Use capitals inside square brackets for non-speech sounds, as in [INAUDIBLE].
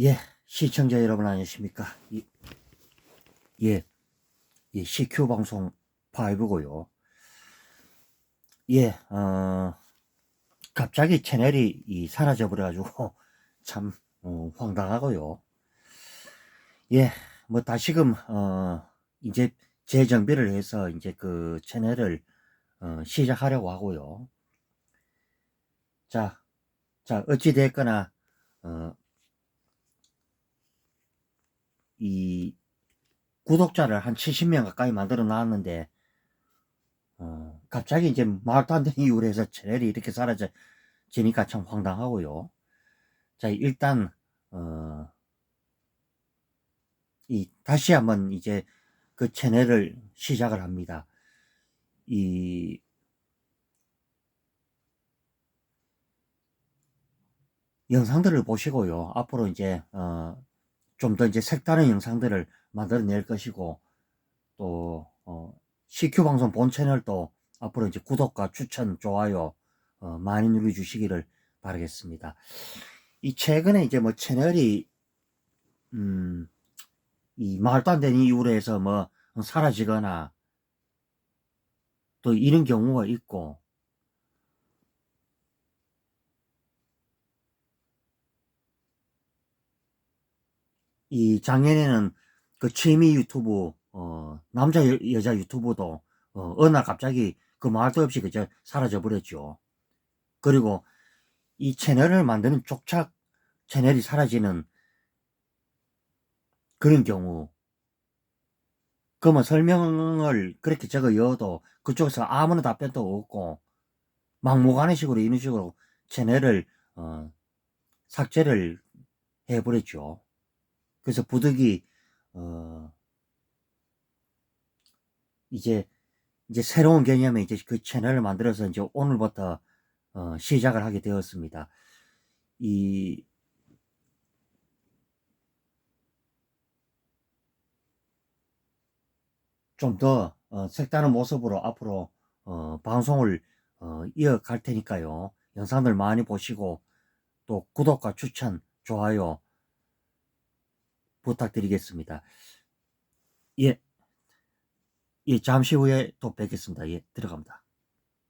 예, 시청자 여러분 안녕하십니까? 예, 예, 예, CQ 방송 5고요. 예, 어, 갑자기 채널이 이 사라져버려가지고 [LAUGHS] 참 어, 황당하고요. 예, 뭐 다시금 어, 이제 재정비를 해서 이제 그 채널을 어, 시작하려고 하고요. 자, 자 어찌 됐거나 어, 이 구독자를 한 70명 가까이 만들어 놨는데 어, 갑자기 이제 말도 안 되는 이유로 해서 채널이 이렇게 사라져지니까 참 황당하고요. 자, 일단 어, 이 다시 한번 이제 그 채널을 시작을 합니다. 이 영상들을 보시고요. 앞으로 이제 어, 좀 더 이제 색다른 영상들을 만들어낼 것이고 또 어, CQ 방송 본 채널도 앞으로 이제 구독과 추천, 좋아요 어, 많이 눌러주시기를 바라겠습니다. 이 최근에 이제 뭐 채널이 음, 이 말도 안 되는 이유로 해서 뭐 사라지거나 또 이런 경우가 있고 이 작년에는 그 취미 유튜브 어 남자 여, 여자 유튜브도 어 어느 날 갑자기 그 말도 없이 그저 사라져 버렸죠. 그리고 이 채널을 만드는 족착 채널이 사라지는 그런 경우 그러면 설명을 그렇게 적어 여도 그쪽에서 아무런 답변도 없고 막무가내 식으로 이런 식으로 채널을 어, 삭제를 해버렸죠. 그래서 부득이 어, 이제 이제 새로운 개념의 이제 그 채널을 만들어서 이제 오늘부터 어, 시작을 하게 되었습니다. 이 좀더 어, 색다른 모습으로 앞으로 어, 방송을 어, 이어갈 테니까요. 영상들 많이 보시고 또 구독과 추천, 좋아요 부탁드리겠습니다. 예, 예, 잠시 후에 또 뵙겠습니다. 예, 들어갑니다.